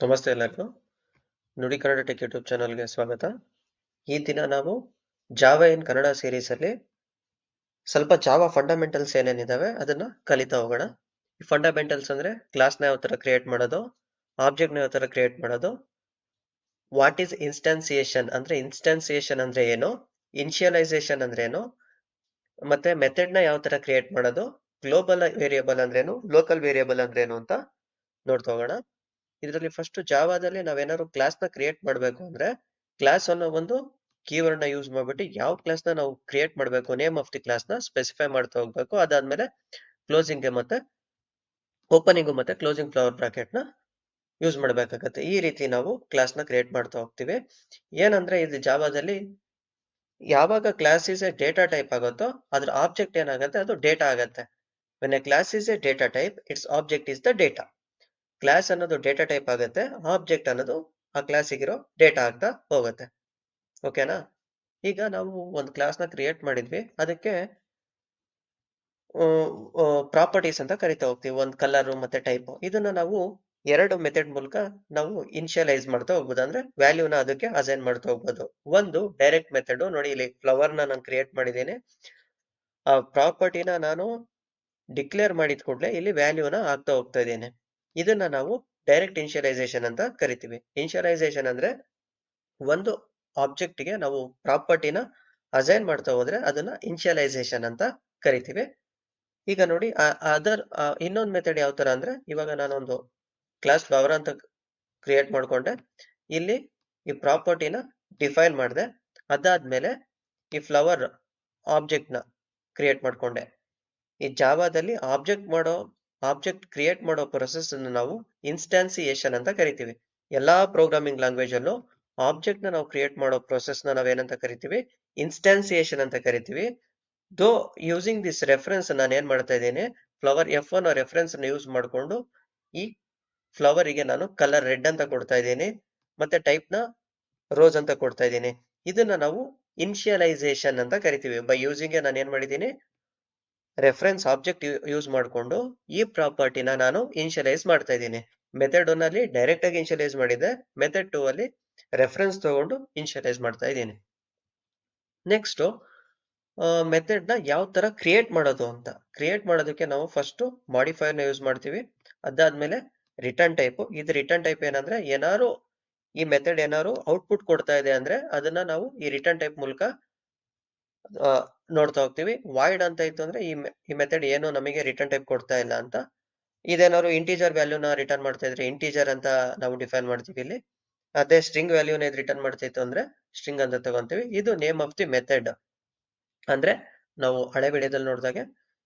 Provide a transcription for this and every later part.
ನಮಸ್ತೆ ಎಲ್ಲರಿಗೂ. ನುಡಿ ಕನ್ನಡ ಟೆಕ್ ಯೂಟ್ಯೂಬ್ ಚಾನಲ್ಗೆ ಸ್ವಾಗತ. ಈ ದಿನ ನಾವು ಜಾವಾ ಇನ್ ಕನ್ನಡ ಸೀರೀಸ್ ಅಲ್ಲಿ ಸ್ವಲ್ಪ ಜಾವಾ ಫಂಡಮೆಂಟಲ್ಸ್ ಏನೇನಿದಾವೆ ಅದನ್ನ ಕಲಿತಾ ಹೋಗೋಣ. ಈ ಫಂಡಮೆಂಟಲ್ಸ್ ಅಂದ್ರೆ ಕ್ಲಾಸ್ನ ಯಾವ ಥರ ಕ್ರಿಯೇಟ್ ಮಾಡೋದು, ಆಬ್ಜೆಕ್ಟ್ನ ಯಾವ ಥರ ಕ್ರಿಯೇಟ್ ಮಾಡೋದು, ವಾಟ್ ಈಸ್ ಇನ್ಸ್ಟಾನ್ಸಿಯೇಷನ್ ಅಂದ್ರೆ ಇನ್ಸ್ಟಾನ್ಸಿಯೇಷನ್ ಅಂದ್ರೆ ಏನು, ಇನ್ಷಿಯಲೈಸೇಷನ್ ಅಂದ್ರೆ ಏನು, ಮತ್ತೆ ಮೆಥಡ್ನ ಯಾವ ಥರ ಕ್ರಿಯೇಟ್ ಮಾಡೋದು, ಗ್ಲೋಬಲ್ ವೇರಿಯಬಲ್ ಅಂದ್ರೇನು ಲೋಕಲ್ ವೇರಿಯಬಲ್ ಅಂದ್ರೇನು ಅಂತ ನೋಡ್ತಾ ಹೋಗೋಣ. ಇದರಲ್ಲಿ ಫಸ್ಟ್ ಜಾವಾದಲ್ಲಿ ನಾವೇನಾದ್ರು ಕ್ಲಾಸ್ನ ಕ್ರಿಯೇಟ್ ಮಾಡಬೇಕು ಅಂದ್ರೆ ಕ್ಲಾಸ್ ಅನ್ನೋ ಒಂದು ಕೀವರ್ಡ್ನ ಯೂಸ್ ಮಾಡ್ಬಿಟ್ಟು ಯಾವ ಕ್ಲಾಸ್ನ ನಾವು ಕ್ರಿಯೇಟ್ ಮಾಡಬೇಕು ನೇಮ್ ಆಫ್ ದಿ ಕ್ಲಾಸ್ನ ಸ್ಪೆಸಿಫೈ ಮಾಡ್ತಾ ಹೋಗ್ಬೇಕು. ಅದಾದ್ಮೇಲೆ ಕ್ಲೋಸಿಂಗ್ ಮತ್ತೆ ಓಪನಿಂಗ್ ಮತ್ತೆ ಕ್ಲೋಸಿಂಗ್ ಫ್ಲವರ್ ಬ್ರಾಕೆಟ್ನ ಯೂಸ್ ಮಾಡಬೇಕಾಗತ್ತೆ. ಈ ರೀತಿ ನಾವು ಕ್ಲಾಸ್ನ ಕ್ರಿಯೇಟ್ ಮಾಡ್ತಾ ಹೋಗ್ತೀವಿ. ಏನಂದ್ರೆ ಇದು ಜಾವಾದಲ್ಲಿ ಯಾವಾಗ class is a data type ಆಗುತ್ತೋ ಅದ್ರ ಆಬ್ಜೆಕ್ಟ್ ಏನಾಗುತ್ತೆ ಅದು ಡೇಟಾ ಆಗತ್ತೆ. When a class is a data type its object is the data class ಅನ್ನೋದು ಡೇಟಾ ಟೈಪ್ ಆಗುತ್ತೆ ಆಬ್ಜೆಕ್ಟ್ ಅನ್ನೋದು ಆ ಕ್ಲಾಸಿಗಿರೋ ಡೇಟಾ ಆಗ್ತಾ ಹೋಗುತ್ತೆ. ಓಕೆನಾ ಈಗ ನಾವು ಒಂದು ಕ್ಲಾಸ್ನ ಕ್ರಿಯೇಟ್ ಮಾಡಿದ್ವಿ, ಅದಕ್ಕೆ ಪ್ರಾಪರ್ಟೀಸ್ ಅಂತ ಕರಿತಾ ಹೋಗ್ತೀವಿ, ಒಂದು ಕಲರ್ ಮತ್ತೆ ಟೈಪ್ ಇದನ್ನ ನಾವು ಎರಡು ಮೆಥಡ್ ಮೂಲಕ ನಾವು ಇನಿಷಿಯಲೈಸ್ ಮಾಡ್ತಾ ಹೋಗ್ಬೋದು, ಅಂದ್ರೆ ವ್ಯಾಲ್ಯೂನ ಅದಕ್ಕೆ ಅಸೈನ್ ಮಾಡ್ತಾ ಹೋಗ್ಬೋದು. ಒಂದು ಡೈರೆಕ್ಟ್ ಮೆಥಡ್ ನೋಡಿ ಇಲ್ಲಿ ಫ್ಲವರ್ನ ನಾನು ಕ್ರಿಯೇಟ್ ಮಾಡಿದ್ದೀನಿ. ಆ ಪ್ರಾಪರ್ಟಿನ ನಾನು ಡಿಕ್ಲೇರ್ ಮಾಡಿದ ಕೂಡಲೇ ಇಲ್ಲಿ ವ್ಯಾಲ್ಯೂನ ಹಾಕ್ತಾ ಹೋಗ್ತಾ ಇದ್ದೇನೆ. ಇದನ್ನ ನಾವು ಡೈರೆಕ್ಟ್ ಇನಿಷಿಯಲೈಸೇಷನ್ ಅಂತ ಕರಿತೀವಿ. ಇನಿಷಿಯಲೈಸೇಷನ್ ಅಂದ್ರೆ ಒಂದು ಆಬ್ಜೆಕ್ಟ್ಗೆ ನಾವು ಪ್ರಾಪರ್ಟಿನ ಅಸೈನ್ ಮಾಡ್ತಾ ಹೋದ್ರೆ ಅದನ್ನ ಇನ್ಶಿಯಲೈಸೇಷನ್ ಅಂತ ಕರಿತೀವಿ. ಈಗ ನೋಡಿ ಅದರ್ ಇನ್ನೊಂದು ಮೆಥಡ್ ಯಾವ ತರ ಅಂದ್ರೆ, ಇವಾಗ ನಾನೊಂದು ಕ್ಲಾಸ್ ಫ್ಲವರ್ ಅಂತ ಕ್ರಿಯೇಟ್ ಮಾಡ್ಕೊಂಡೆ. ಇಲ್ಲಿ ಈ ಪ್ರಾಪರ್ಟಿನ ಡಿಫೈನ್ ಮಾಡಿದೆ. ಅದಾದ್ಮೇಲೆ ಈ ಫ್ಲವರ್ ಆಬ್ಜೆಕ್ಟ್ನ ಕ್ರಿಯೇಟ್ ಮಾಡ್ಕೊಂಡೆ. ಈ ಜಾವಾದಲ್ಲಿ ಆಬ್ಜೆಕ್ಟ್ ಮಾಡೋ ಆಬ್ಜೆಕ್ಟ್ ಕ್ರಿಯೇಟ್ ಮಾಡೋ ಪ್ರೊಸೆಸ್ ಅನ್ನು ನಾವು ಇನ್ಸ್ಟಾನ್ಸಿಯೇಷನ್ ಅಂತ ಕರಿತೀವಿ. ಎಲ್ಲಾ ಪ್ರೋಗ್ರಾಮಿಂಗ್ ಲ್ಯಾಂಗ್ವೇಜ್ ಅಲ್ಲೂ ಆಬ್ಜೆಕ್ಟ್ನ ನಾವು ಕ್ರಿಯೇಟ್ ಮಾಡೋ ಪ್ರೊಸೆಸ್ನ ನಾವೇನಂತ ಕರಿತೀವಿ? ಇನ್ಸ್ಟಾನ್ಸಿಯೇಷನ್ ಅಂತ ಕರಿತೀವಿ. ದೋ ಯೂಸಿಂಗ್ ದಿಸ್ ರೆಫರೆನ್ಸ್ ನಾನು ಏನ್ ಮಾಡ್ತಾ ಇದ್ದೇನೆ? Flower F one reference use ಮಾಡಿಕೊಂಡು ಈ ಫ್ಲವರ್ಗೆ ನಾನು ಕಲರ್ ರೆಡ್ ಅಂತ ಕೊಡ್ತಾ ಇದ್ದೇನೆ. ಮತ್ತೆ ಟೈಪ್ನ ರೋಸ್ ಅಂತ ಕೊಡ್ತಾ ಇದ್ದೀನಿ. ಇದನ್ನ ನಾವು ಇನಿಷಿಯಲೈಸೇಷನ್ ಅಂತ ಕರಿತೀವಿ. ಬೈ ಯೂಸಿಂಗ್ ನಾನು ಏನ್ ಮಾಡಿದ್ದೀನಿ? ರೆಫರೆನ್ಸ್ ಆಬ್ಜೆಕ್ಟ್ ಯೂಸ್ ಮಾಡಿಕೊಂಡು ಈ ಪ್ರಾಪರ್ಟಿನ ನಾನು ಇನಿಷಿಯಲೈಸ್ ಮಾಡ್ತಾ ಇದ್ದೀನಿ. ಮೆಥಡ್ ಒನ್ ಅಲ್ಲಿ ಡೈರೆಕ್ಟ್ ಆಗಿ ಇನಿಷಿಯಲೈಸ್ ಮಾಡಿದೆ. ಮೆಥಡ್ ಟೂ ಅಲ್ಲಿ ರೆಫರೆನ್ಸ್ ತಗೊಂಡು ಇನಿಷಿಯಲೈಸ್ ಮಾಡ್ತಾ ಇದ್ದೀನಿ. ನೆಕ್ಸ್ಟ್ ಮೆಥಡ್ನ ಯಾವ ತರ ಕ್ರಿಯೇಟ್ ಮಾಡೋದು ಅಂತ. ಕ್ರಿಯೇಟ್ ಮಾಡೋದಕ್ಕೆ ನಾವು ಫಸ್ಟ್ ಮಾಡಿಫೈರ್ನ ಯೂಸ್ ಮಾಡ್ತೀವಿ. ಅದಾದ್ಮೇಲೆ ರಿಟರ್ನ್ ಟೈಪ್ ಇದು ರಿಟರ್ನ್ ಟೈಪ್ ಏನಂದ್ರೆ ಏನಾರು ಈ ಮೆಥಡ್ ಏನಾರು ಔಟ್ಪುಟ್ ಕೊಡ್ತಾ ಇದೆ ಅಂದ್ರೆ ಅದನ್ನ ನಾವು ಈ ರಿಟರ್ನ್ ಟೈಪ್ ಮೂಲಕ ನೋಡ್ತಾ ಹೋಗ್ತೀವಿ. ವಾಯ್ಡ್ ಅಂತ ಇತ್ತು ಅಂದ್ರೆ ಈ ಈ ಮೆಥಡ್ ಏನು ನಮಗೆ ರಿಟರ್ನ್ ಟೈಪ್ ಕೊಡ್ತಾ ಇಲ್ಲ ಅಂತ. ಇದೇನಾದ್ರು ಇಂಟೀಜರ್ ವ್ಯಾಲ್ಯೂನ ರಿಟರ್ನ್ ಮಾಡ್ತಾ ಇದ್ರೆ ಇಂಟೀಜರ್ ಅಂತ ನಾವು ಡಿಫೈನ್ ಮಾಡ್ತೀವಿ ಇಲ್ಲಿ. ಅದೇ ಸ್ಟ್ರಿಂಗ್ ವ್ಯಾಲ್ಯೂನ ರಿಟರ್ನ್ ಮಾಡ್ತಾ ಇತ್ತು ಅಂದ್ರೆ ಸ್ಟ್ರಿಂಗ್ ಅಂತ ತಗೊಂತೀವಿ. ಇದು ನೇಮ್ ಆಫ್ ದಿ ಮೆಥಡ್ ಅಂದ್ರೆ ನಾವು ಹಳೆ ವಿಡಿಯೋದಲ್ಲಿ ನೋಡಿದಾಗೆ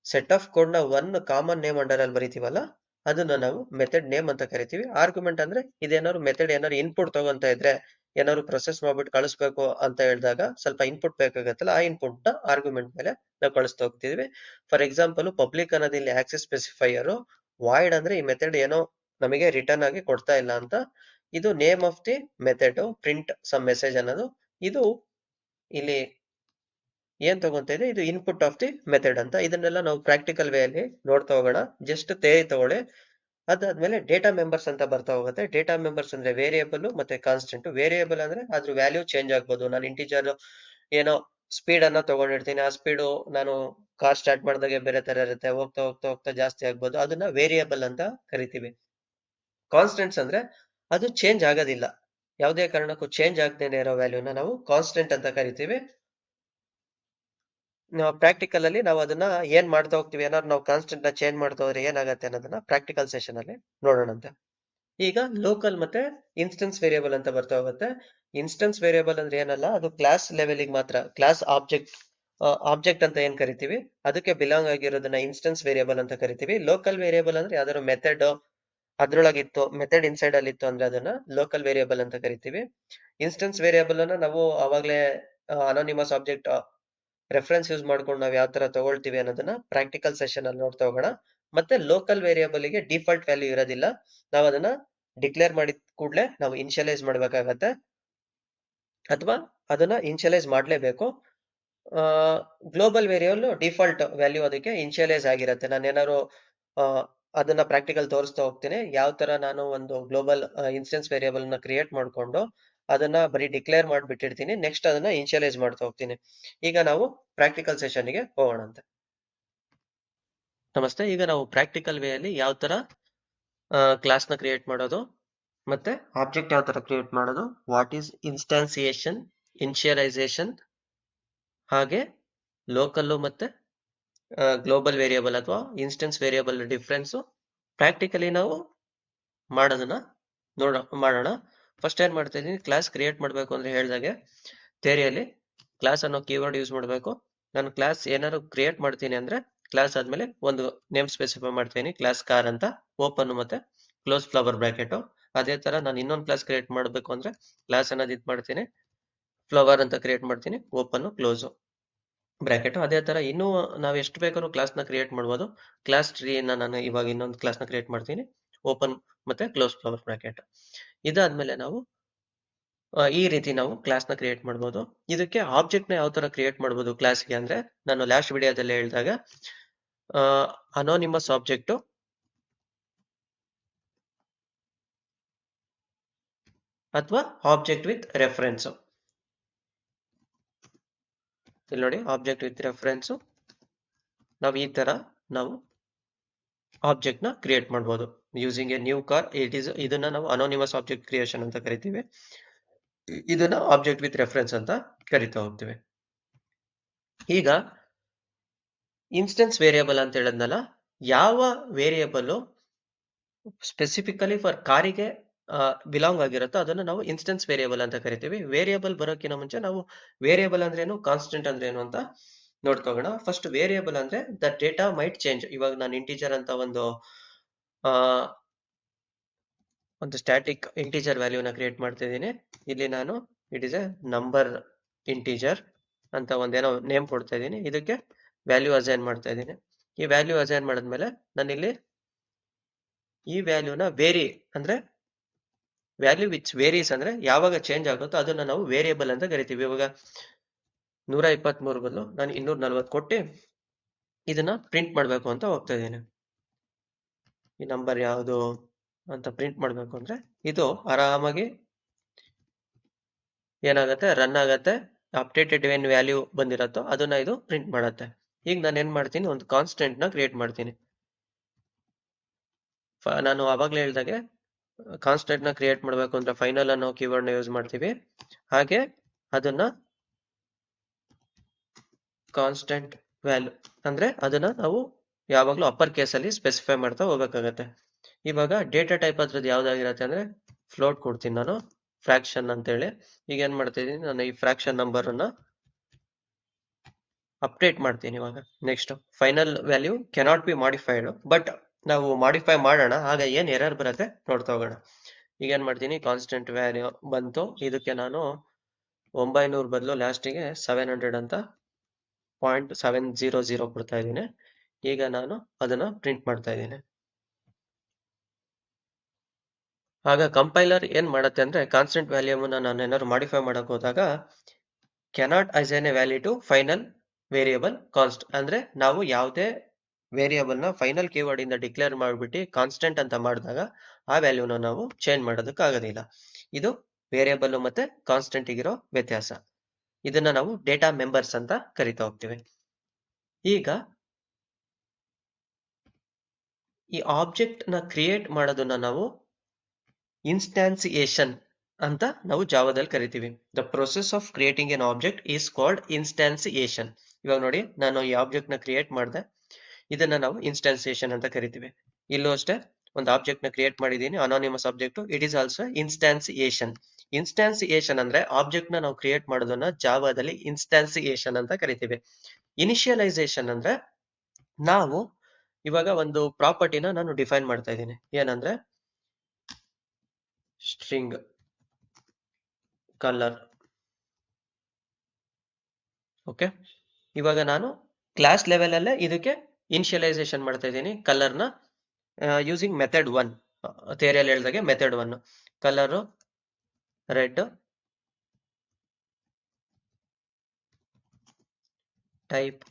ಸೆಟ್ ಆಫ್ ಕೋಡ್ನ ಒನ್ ಕಾಮನ್ ನೇಮ್ ಅಂಡರ್ ಅಲ್ಲಿ ಬರಿತೀವಲ್ಲ, ಅದನ್ನ ನಾವು ಮೆಥಡ್ ನೇಮ್ ಅಂತ ಕರಿತೀವಿ. ಆರ್ಗ್ಯುಮೆಂಟ್ ಅಂದ್ರೆ ಇದೇನಾದ್ರು ಮೆಥಡ್ ಏನಾದ್ರು ಇನ್ಪುಟ್ ತಗೊಂತ ಇದ್ರೆ ಏನಾದ್ರು ಪ್ರೊಸೆಸ್ ಮಾಡ್ಬಿಟ್ಟು ಕಳಿಸ್ಬೇಕು ಅಂತ ಹೇಳಿದಾಗ ಸ್ವಲ್ಪ ಇನ್ಪುಟ್ ಬೇಕಾಗತ್ತಲ್ಲ, ಆ ಇನ್ಪುಟ್ನ ಆರ್ಗ್ಯುಮೆಂಟ್ ಮೇಲೆ ನಾವು ಕಳಿಸ್ತಾ ಹೋಗ್ತಿದ್ವಿ. ಫಾರ್ ಎಕ್ಸಾಂಪಲ್ ಪಬ್ಲಿಕ್ ಅನ್ನೋದು ಇಲ್ಲಿ ಆಕ್ಸೆಸ್ ಸ್ಪೆಸಿಫೈಯರ್ ವಾಯ್ಡ್ ಅಂದ್ರೆ ಈ ಮೆಥಡ್ ಏನೋ ನಮಗೆ ರಿಟರ್ನ್ ಆಗಿ ಕೊಡ್ತಾ ಇಲ್ಲ ಅಂತ. ಇದು name of the method print some message ಅನ್ನೋದು. ಇದು ಇಲ್ಲಿ ಏನ್ ತಗೊಂತ ಇದೆ? ಇದು ಇನ್ಪುಟ್ ಆಫ್ ದಿ ಮೆಥಡ್ ಅಂತ. ಇದನ್ನೆಲ್ಲ ನಾವು ಪ್ರಾಕ್ಟಿಕಲ್ ವೇ ಅಲ್ಲಿ ನೋಡ್ತಾ ಹೋಗೋಣ. ಜಸ್ಟ್ ತೇರಿ ತಗೊಳ್ಳಿ. ಅದಾದ್ಮೇಲೆ ಡೇಟಾ ಮೆಂಬರ್ಸ್ ಅಂತ ಬರ್ತಾ ಹೋಗುತ್ತೆ. ಡೇಟಾ ಮೆಂಬರ್ಸ್ ಅಂದ್ರೆ ವೇರಿಯಬಲ್ ಮತ್ತೆ ಕಾನ್ಸ್ಟೆಂಟ್ ವೇರಿಯಬಲ್ ಅಂದ್ರೆ ಅದ್ರ ವ್ಯಾಲ್ಯೂ ಚೇಂಜ್ ಆಗ್ಬೋದು. ನಾನು ಇಂಟಿಜರ್ ಏನೋ ಸ್ಪೀಡ್ ಅನ್ನ ತಗೊಂಡಿರ್ತೀನಿ. ಆ ಸ್ಪೀಡು ನಾನು ಕಾರ್ ಸ್ಟಾರ್ಟ್ ಮಾಡಿದಾಗೆ ಬೇರೆ ತರ ಇರುತ್ತೆ. ಹೋಗ್ತಾ ಹೋಗ್ತಾ ಹೋಗ್ತಾ ಜಾಸ್ತಿ ಆಗ್ಬೋದು. ಅದನ್ನ ವೇರಿಯಬಲ್ ಅಂತ ಕರಿತೀವಿ. ಕಾನ್ಸ್ಟೆಂಟ್ಸ್ ಅಂದ್ರೆ ಅದು ಚೇಂಜ್ ಆಗೋದಿಲ್ಲ. ಯಾವುದೇ ಕಾರಣಕ್ಕೂ ಚೇಂಜ್ ಆಗ್ದೇನೆ ಇರೋ ವ್ಯಾಲ್ಯೂನ ನಾವು ಕಾನ್ಸ್ಟೆಂಟ್ ಅಂತ ಕರಿತೀವಿ. ಪ್ರಾಕ್ಟಿಕಲ್ ಅಲ್ಲಿ ನಾವು ಅದನ್ನ ಏನ್ ಮಾಡ್ತಾ ಹೋಗ್ತೀವಿ ಏನಾದ್ರು ನಾವು ಕಾನ್ಸ್ಟೆಂಟ್ನ ಚೇಂಜ್ ಮಾಡ್ತಾ ಹೋದ್ರೆ ಏನಾಗುತ್ತೆ ಅನ್ನೋದನ್ನ ಪ್ರಾಕ್ಟಿಕಲ್ ಸೆಷನ್ ಅಲ್ಲಿ ನೋಡೋಣಂತೆ. ಈಗ ಲೋಕಲ್ ಮತ್ತೆ ಇನ್ಸ್ಟೆನ್ಸ್ ವೇರಿಯೇಬಲ್ ಅಂತ ಬರ್ತಾ ಹೋಗುತ್ತೆ. ಇನ್ಸ್ಟೆನ್ಸ್ ವೇರಿಯೇಬಲ್ ಅಂದ್ರೆ ಏನಲ್ಲ, ಅದು ಕ್ಲಾಸ್ ಲೆವೆಲಿಗೆ ಮಾತ್ರ. ಕ್ಲಾಸ್ ಆಬ್ಜೆಕ್ಟ್ ಆಬ್ಜೆಕ್ಟ್ ಅಂತ ಏನ್ ಕರಿತೀವಿ? ಅದಕ್ಕೆ ಬಿಲಾಂಗ್ ಆಗಿರೋದನ್ನ ಇನ್ಸ್ಟೆನ್ಸ್ ವೇರಿಯೇಬಲ್ ಅಂತ ಕರಿತೀವಿ. ಲೋಕಲ್ ವೇರಿಯೇಬಲ್ ಅಂದ್ರೆ ಯಾವ್ದಾದ್ರು ಮೆಥಡ್ ಅದ್ರೊಳಗಿತ್ತು ಮೆಥಡ್ ಇನ್ಸೈಡ್ ಅಲ್ಲಿ ಇತ್ತು ಅಂದ್ರೆ ಅದನ್ನ ಲೋಕಲ್ ವೇರಿಯೇಬಲ್ ಅಂತ ಕರಿತೀವಿ. ಇನ್ಸ್ಟೆನ್ಸ್ ವೇರಿಯೇಬಲ್ ಅನ್ನ ನಾವು ಅವಾಗಲೇ ಅನೋನಿಮಸ್ ಆಬ್ಜೆಕ್ಟ್ ರೆಫರೆನ್ಸ್ ಯೂಸ್ ಮಾಡ್ಕೊಂಡು ನಾವು ಯಾವ ತರ ತಗೊಳ್ತೀವಿ ಅನ್ನೋದನ್ನ ಪ್ರಾಕ್ಟಿಕಲ್ ಸೆಷನ್ ಅಲ್ಲಿ ನೋಡ್ತಾ ಹೋಗೋಣ. ಮತ್ತೆ ಲೋಕಲ್ ವೇರಿಯಬಲ್ಗೆ ಡಿಫಾಲ್ಟ್ ವ್ಯಾಲ್ಯೂ ಇರೋದಿಲ್ಲ. ನಾವು ಅದನ್ನ ಡಿಕ್ಲೇರ್ ಮಾಡಿದ ಕೂಡಲೇ ನಾವು ಇನ್ಶಿಯಲೈಸ್ ಮಾಡ್ಬೇಕಾಗತ್ತೆ. ಅಥವಾ ಅದನ್ನ ಇನ್ಶಿಯಲೈಸ್ ಮಾಡ್ಲೇಬೇಕು. ಗ್ಲೋಬಲ್ ವೇರಿಯಬಲ್ ಡಿಫಾಲ್ಟ್ ವ್ಯಾಲ್ಯೂ ಅದಕ್ಕೆ ಇನ್ಶಿಯಲೈಸ್ ಆಗಿರುತ್ತೆ. ನಾನು ಏನಾದ್ರು ಅದನ್ನ ಪ್ರಾಕ್ಟಿಕಲ್ ತೋರಿಸ್ತಾ ಹೋಗ್ತೀನಿ. ಯಾವ ತರ ನಾನು ಒಂದು ಗ್ಲೋಬಲ್ ಇನ್ಸ್ಟೆನ್ಸ್ ವೇರಿಯಬಲ್ನ ಕ್ರಿಯೇಟ್ ಮಾಡ್ಕೊಂಡು ಅದನ್ನ ಬರೀ ಡಿಕ್ಲೇರ್ ಮಾಡಿಬಿಟ್ಟಿರ್ತೀನಿ. ನೆಕ್ಸ್ಟ್ ಅದನ್ನ ಇನ್ಶಿಯಲೈಸ್ ಮಾಡ್ತಾ ಹೋಗ್ತೀನಿ. ಈಗ ನಾವು ಪ್ರಾಕ್ಟಿಕಲ್ ಸೆಷನ್ಗೆ ಹೋಗೋಣಂತೆ ನಮಸ್ತೆ. ಈಗ ನಾವು ಪ್ರಾಕ್ಟಿಕಲ್ ವೇ ಅಲ್ಲಿ ಯಾವ ತರ ಕ್ಲಾಸ್ನ ಕ್ರಿಯೇಟ್ ಮಾಡೋದು ಮತ್ತೆ ಆಬ್ಜೆಕ್ಟ್ ಯಾವ ತರ ಕ್ರಿಯೇಟ್ ಮಾಡೋದು? ವಾಟ್ ಈಸ್ ಇನ್ಸ್ಟಾನ್ಸಿಯೇಷನ್ ಇನ್ಶಿಯಲೈಸೇಷನ್ ಹಾಗೆ ಲೋಕಲ್ಲು ಮತ್ತೆ ಗ್ಲೋಬಲ್ ವೇರಿಯಬಲ್ ಅಥವಾ ಇನ್ಸ್ಟೆನ್ಸ್ ವೇರಿಯಬಲ್ ಡಿಫ್ರೆನ್ಸು ಪ್ರಾಕ್ಟಿಕಲಿ ನಾವು ಮಾಡೋದನ್ನ ನೋಡ, ಮಾಡೋಣ. ಫಸ್ಟ್ ಏನ್ ಮಾಡ್ತಾ ಇದೀನಿ ಕ್ಲಾಸ್ ಕ್ರಿಯೇಟ್ ಮಾಡಬೇಕು ಅಂದ್ರೆ ಹೇಳಿದಾಗೆ ಥೇರಿಯಲ್ಲಿ ಕ್ಲಾಸ್ ಅನ್ನೋ ಕೀವರ್ಡ್ ಯೂಸ್ ಮಾಡಬೇಕು. ನಾನು ಕ್ಲಾಸ್ ಏನಾದ್ರು ಕ್ರಿಯೇಟ್ ಮಾಡ್ತೀನಿ ಅಂದ್ರೆ ಕ್ಲಾಸ್ ಆದ್ಮೇಲೆ ಒಂದು ನೇಮ್ ಸ್ಪೆಸಿಫೈ ಮಾಡ್ತೀನಿ ಕ್ಲಾಸ್ ಕಾರ್ ಅಂತ ಓಪನ್ ಮತ್ತೆ ಕ್ಲೋಸ್ ಫ್ಲವರ್ ಬ್ರಾಕೆಟ್ ಅದೇ ತರ ನಾನು ಇನ್ನೊಂದು ಕ್ಲಾಸ್ ಕ್ರಿಯೇಟ್ ಮಾಡಬೇಕು ಅಂದ್ರೆ ಕ್ಲಾಸ್ ಅನ್ನೋದು ಇದು ಮಾಡ್ತೀನಿ ಫ್ಲವರ್ ಅಂತ ಕ್ರಿಯೇಟ್ ಮಾಡ್ತೀನಿ ಓಪನ್ ಕ್ಲೋಸ್ ಬ್ರಾಕೆಟ್ ಅದೇ ತರ ಇನ್ನೂ ನಾವು ಎಷ್ಟು ಬೇಕಾದ್ರೂ ಕ್ಲಾಸ್ನ ಕ್ರಿಯೇಟ್ ಮಾಡ್ಬೋದು. ಕ್ಲಾಸ್ ಟ್ರೀ ನಾನು ಇವಾಗ ಇನ್ನೊಂದು ಕ್ಲಾಸ್ನ ಕ್ರಿಯೇಟ್ ಮಾಡ್ತೀನಿ ಓಪನ್ ಮತ್ತೆ ಕ್ಲೋಸ್ ಫ್ಲವರ್ ಬ್ರಾಕೆಟ್ ಇದಾದ್ಮೇಲೆ ನಾವು ಈ ರೀತಿ ನಾವು ಕ್ಲಾಸ್ನ ಕ್ರಿಯೇಟ್ ಮಾಡ್ಬೋದು. ಇದಕ್ಕೆ ಆಬ್ಜೆಕ್ಟ್ನ ಯಾವ ತರ ಕ್ರಿಯೇಟ್ ಮಾಡ್ಬೋದು ಕ್ಲಾಸ್ಗೆ ಅಂದ್ರೆ, ನಾನು ಲಾಸ್ಟ್ ವಿಡಿಯೋದಲ್ಲಿ ಹೇಳಿದಾಗ ಅನೋನಿಮಸ್ ಆಬ್ಜೆಕ್ಟ್ ಅಥವಾ ಆಬ್ಜೆಕ್ಟ್ ವಿತ್ ರೆಫರೆನ್ಸ್ ಇಲ್ಲಿ ನೋಡಿ ಆಬ್ಜೆಕ್ಟ್ ವಿತ್ ರೆಫರೆನ್ಸ್ ನಾವು ಈ ತರ ನಾವು ಆಬ್ಜೆಕ್ಟ್ನ ಕ್ರಿಯೇಟ್ ಮಾಡ್ಬೋದು. Using a new car it is ಇದನ್ನ ನಾವು ಅನೋನಿಮಸ್ ಆಬ್ಜೆಕ್ಟ್ ಕ್ರಿಯೇಷನ್ ಅಂತ ಕರಿತೀವಿ. ಇದನ್ನ ಆಬ್ಜೆಕ್ಟ್ ವಿತ್ ರೆಫರೆನ್ಸ್ ಅಂತ ಕರಿತಾ ಹೋಗ್ತೀವಿ. ಈಗ ಇನ್ಸ್ಟೆನ್ಸ್ ವೇರಿಯಬಲ್ ಅಂತ ಹೇಳದ್ನಲ್ಲ, ಯಾವ ವೇರಿಯಬಲ್ ಸ್ಪೆಸಿಫಿಕಲಿ ಫಾರ್ ಕಾರಿಗೆ ಬಿಲಾಂಗ್ ಆಗಿರುತ್ತೋ ಅದನ್ನು ನಾವು ಇನ್ಸ್ಟೆನ್ಸ್ ವೇರಿಯಬಲ್ ಅಂತ ಕರಿತೀವಿ. ವೇರಿಯಬಲ್ ಬರೋಕ್ಕಿಂತ ಮುಂಚೆ ನಾವು ವೇರಿಯಬಲ್ ಅಂದ್ರೆ ಏನು ಕಾನ್ಸ್ಟೆಂಟ್ ಅಂದ್ರೆ ಏನು ಅಂತ ನೋಡ್ಕೋಗೋಣ. ಫಸ್ಟ್ ವೇರಿಯಬಲ್ ಅಂದ್ರೆ ದ ಡೇಟಾ ಮೈಟ್ ಚೇಂಜ್ ಇವಾಗ ನಾನು ಇಂಟೀಜರ್ ಅಂತ ಒಂದು ಒಂದು ಸ್ಟ್ಯಾಟಿಕ್ ಇಂಟೀಜರ್ ವ್ಯಾಲ್ಯೂನ ಕ್ರಿಯೇಟ್ ಮಾಡ್ತಾ ಇದ್ದೀನಿ ಇಲ್ಲಿ ನಾನು it is a number integer ಅಂತ ಒಂದೇನೋ ನೇಮ್ ಕೊಡ್ತಾ ಇದ್ದೀನಿ. ಇದಕ್ಕೆ ವ್ಯಾಲ್ಯೂ ಅಸೈನ್ ಮಾಡ್ತಾ ಇದ್ದೀನಿ. ಈ ವ್ಯಾಲ್ಯೂ ಅಸೈನ್ ಮಾಡಿದ್ಮೇಲೆ ನಾನಿಲ್ಲಿ ಈ ವ್ಯಾಲ್ಯೂನ ವೇರಿ ಅಂದ್ರೆ ವ್ಯಾಲ್ಯೂ ವಿಚ್ ವೇರೀಸ್ ಅಂದ್ರೆ ಯಾವಾಗ ಚೇಂಜ್ ಆಗುತ್ತೋ ಅದನ್ನ ನಾವು ವೇರಿಯಬಲ್ ಅಂತ ಕರಿತೀವಿ. ಇವಾಗ ನೂರ ಇಪ್ಪತ್ಮೂರು ಬದಲು ನಾನು ಇನ್ನೂರ ನಲ್ವತ್ತು ಕೊಟ್ಟು ಇದನ್ನ ಪ್ರಿಂಟ್ ಮಾಡಬೇಕು ಅಂತ ಹೋಗ್ತಾ ಇದ್ದೀನಿ. ಈ ನಂಬರ್ ಯಾವುದು ಅಂತ ಪ್ರಿಂಟ್ ಮಾಡಬೇಕು ಅಂದ್ರೆ ಇದು ಆರಾಮಾಗಿ ಏನಾಗುತ್ತೆ ರನ್ ಆಗತ್ತೆ ಅಪ್ಡೇಟೆಡ್ ಏನ್ ವ್ಯಾಲ್ಯೂ ಬಂದಿರತ್ತೋ ಅದನ್ನ ಇದು ಪ್ರಿಂಟ್ ಮಾಡತ್ತೆ. ಈಗ ನಾನು ಏನ್ ಮಾಡ್ತೀನಿ, ಒಂದು ಕಾನ್ಸ್ಟೆಂಟ್ನ ಕ್ರಿಯೇಟ್ ಮಾಡ್ತೀನಿ. ನಾನು ಅವಾಗ್ಲೇ ಹೇಳ್ದಾಗೆ ಕಾನ್ಸ್ಟೆಂಟ್ನ ಕ್ರಿಯೇಟ್ ಮಾಡಬೇಕು ಅಂದ್ರೆ ಫೈನಲ್ ಅನ್ನೋ ಕೀವರ್ಡ್ನ ಯೂಸ್ ಮಾಡ್ತೀವಿ. ಹಾಗೆ ಅದನ್ನ ಕಾನ್ಸ್ಟೆಂಟ್ ವ್ಯಾಲ್ಯೂ ಅಂದ್ರೆ ಅದನ್ನ ನಾವು ಯಾವಾಗ್ಲೂ ಅಪ್ಪರ್ ಕೇಸ್ ಅಲ್ಲಿ ಸ್ಪೆಸಿಫೈ ಮಾಡ್ತಾ ಹೋಗಬೇಕಾಗತ್ತೆ ಇವಾಗ ಡೇಟಾ ಟೈಪ್ ಅದ್ರದ್ದು ಯಾವ್ದಾಗಿರತ್ತೆ ಅಂದ್ರೆ ಫ್ಲೋಟ್ ಕೊಡ್ತೀನಿ ನಾನು ಫ್ರಾಕ್ಷನ್ ಅಂತ ಹೇಳಿ ಈಗ ಏನ್ ಮಾಡ್ತಿದ್ದೀನಿ ನಾನು ಈ ಫ್ರಾಕ್ಷನ್ ನಂಬರ್ ಅನ್ನ ಅಪ್ಡೇಟ್ ಮಾಡ್ತೀನಿ ಇವಾಗ. Next final value cannot be modified but ನಾವು ಮಾಡಿಫೈ ಮಾಡೋಣ, ಆಗ ಏನ್ ಎರರ್ ಬರುತ್ತೆ ನೋಡ್ತಾ ಹೋಗೋಣ. ಈಗ ಏನ್ ಮಾಡ್ತೀನಿ ಕಾನ್ಸ್ಟೆಂಟ್ ವ್ಯಾಲ್ಯೂ ಬಂತು, ಇದಕ್ಕೆ ನಾನು ಒಂಬೈನೂರ ಬದಲು ಲಾಸ್ಟಿಗೆ ಸೆವೆನ್ ಹಂಡ್ರೆಡ್ ಅಂತ ಪಾಯಿಂಟ್ ಸೆವೆನ್ ಜೀರೋ ಜೀರೋ ಕೊಡ್ತಾ ಇದ್ದೀನಿ. ಈಗ ನಾನು ಅದನ್ನು ಪ್ರಿಂಟ್ ಮಾಡ್ತಾ ಇದ್ದೀನಿ. ಆಗ ಕಂಪೈಲರ್ ಏನ್ ಮಾಡುತ್ತೆ ಅಂದ್ರೆ ಕಾನ್ಸ್ಟೆಂಟ್ ವ್ಯಾಲ್ಯೂಮನ್ನು ನಾನು ಏನಾದ್ರು ಮಾಡಿಫೈ ಮಾಡಕ್ ಹೋದಾಗ cannot assign a value to final variable const ಅಂದ್ರೆ ನಾವು ಯಾವುದೇ ವೇರಿಯಬಲ್ನ ಫೈನಲ್ ಕೀವರ್ಡ್ ಇಂದ ಡಿಕ್ಲೇರ್ ಮಾಡಿಬಿಟ್ಟು ಕಾನ್ಸ್ಟೆಂಟ್ ಅಂತ ಮಾಡಿದಾಗ ಆ ವ್ಯಾಲ್ಯೂನ ನಾವು ಚೇಂಜ್ ಮಾಡೋದಕ್ಕೆ ಆಗೋದಿಲ್ಲ ಇದು ವೇರಿಯಬಲ್ ಮತ್ತೆ ಕಾನ್ಸ್ಟೆಂಟ್ ಇರೋ ವ್ಯತ್ಯಾಸ. ಇದನ್ನ ನಾವು ಡೇಟಾ ಮೆಂಬರ್ಸ್ ಅಂತ ಕರಿತಾ ಹೋಗ್ತೀವಿ. ಈಗ ಈ ಆಬ್ಜೆಕ್ಟ್ನ ಕ್ರಿಯೇಟ್ ಮಾಡೋದನ್ನ ನಾವು ಇನ್ಸ್ಟಾನ್ಸಿಯೇಷನ್ ಅಂತ ನಾವು ಜಾವಾದಲ್ಲಿ ಕರಿತೀವಿ. The process of creating an object is called instantiation ಇವಾಗ ನೋಡಿ, ನಾನು ಈ ಆಬ್ಜೆಕ್ಟ್ನ ಕ್ರಿಯೇಟ್ ಮಾಡಿದೆ. ಇದನ್ನ ನಾವು ಇನ್ಸ್ಟಾನ್ಸಿಯೇಷನ್ ಅಂತ ಕರಿತೀವಿ. ಇಲ್ಲೂ ಅಷ್ಟೇ, ಒಂದು ಆಬ್ಜೆಕ್ಟ್ನ ಕ್ರಿಯೇಟ್ ಮಾಡಿದೀನಿ anonymous object it is also instantiation instantiation ಅಂದ್ರೆ ಆಬ್ಜೆಕ್ಟ್ನ ನಾವು ಕ್ರಿಯೇಟ್ ಮಾಡೋದನ್ನ ಜಾವಾದಲ್ಲಿ ಇನ್ಸ್ಟಾನ್ಸಿಯೇಷನ್ ಅಂತ ಕರಿತೀವಿ. ಇನಿಷಿಯಲೈಸೇಷನ್ ಅಂದ್ರೆ ನಾವು ಇವಾಗ ಒಂದು ಪ್ರಾಪರ್ಟಿನ ನಾನು ಡಿಫೈನ್ ಮಾಡ್ತಾ ಇದ್ದೀನಿ. ಏನಂದ್ರೆ ಸ್ಟ್ರಿಂಗ್ ಕಲರ್ ಓಕೆ ಇವಾಗ ನಾನು ಕ್ಲಾಸ್ ಲೆವೆಲ್ ಅಲ್ಲೇ ಇದಕ್ಕೆ ಇನಿಷಿಯಲೈಸೇಷನ್ ಮಾಡ್ತಾ ಇದ್ದೀನಿ ಕಲರ್ನ ಯೂಸಿಂಗ್ ಮೆಥಡ್ ಒನ್ ಥೇರಿಯಲ್ಲಿ ಹೇಳಿದಾಗೆ method one colour red type